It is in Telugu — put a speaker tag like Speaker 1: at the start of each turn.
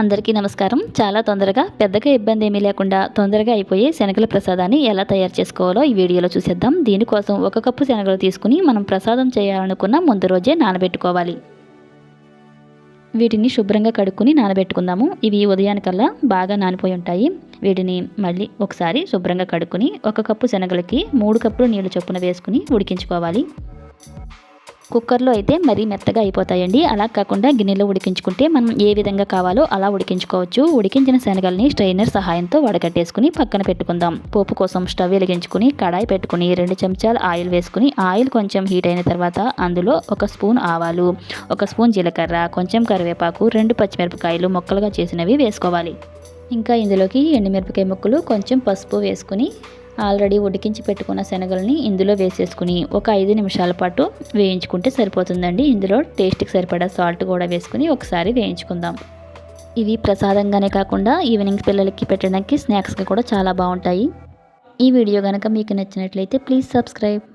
Speaker 1: అందరికీ నమస్కారం. చాలా తొందరగా పెద్దగా ఇబ్బంది ఏమీ లేకుండా తొందరగా అయిపోయే శనగల ప్రసాదాన్ని ఎలా తయారు చేసుకోవాలో ఈ వీడియోలో చూసేద్దాం. దీనికోసం ఒక కప్పు శనగలు తీసుకుని మనం ప్రసాదం చేయాలనుకున్న ముందు రోజే నానబెట్టుకోవాలి. వీటిని శుభ్రంగా కడుక్కుని నానబెట్టుకుందాము. ఇవి ఉదయానికల్లా బాగా నానిపోయి ఉంటాయి. వీటిని మళ్ళీ ఒకసారి శుభ్రంగా కడుక్కుని ఒక కప్పు శనగలకి మూడు కప్పులు నీళ్ళు చొప్పున వేసుకుని ఉడికించుకోవాలి. కుక్కర్లో అయితే మరీ మెత్తగా అయిపోతాయండి. అలా కాకుండా గిన్నెలో ఉడికించుకుంటే మనం ఏ విధంగా కావాలో అలా ఉడికించుకోవచ్చు. ఉడికించిన శనగల్ని స్ట్రైనర్ సహాయంతో వడగట్టేసుకుని పక్కన పెట్టుకుందాం. పోపు కోసం స్టవ్ వెలిగించుకుని కడాయి పెట్టుకుని రెండు చెంచాలు ఆయిల్ వేసుకుని ఆయిల్ కొంచెం హీట్ అయిన తర్వాత అందులో ఒక స్పూన్ ఆవాలు ఒక స్పూన్ జీలకర్ర కొంచెం కరివేపాకు రెండు పచ్చిమిరపకాయలు ముక్కలుగా చేసినవి వేసుకోవాలి. ఇంకా ఇందులోకి ఎండుమిరపకాయ ముక్కలు కొంచెం పసుపు వేసుకుని ఆల్రెడీ ఉడికించి పెట్టుకున్న శనగల్ని ఇందులో వేసేసుకుని ఒక ఐదు నిమిషాల పాటు వేయించుకుంటే సరిపోతుందండి. ఇందులో టేస్ట్కి సరిపడా సాల్ట్ కూడా వేసుకుని ఒకసారి వేయించుకుందాం. ఇవి ప్రసాదంగానే కాకుండా ఈవినింగ్ పిల్లలకి పెట్టడానికి స్నాక్స్గా కూడా చాలా బాగుంటాయి. ఈ వీడియో కనుక మీకు నచ్చినట్లయితే ప్లీజ్ సబ్స్క్రైబ్.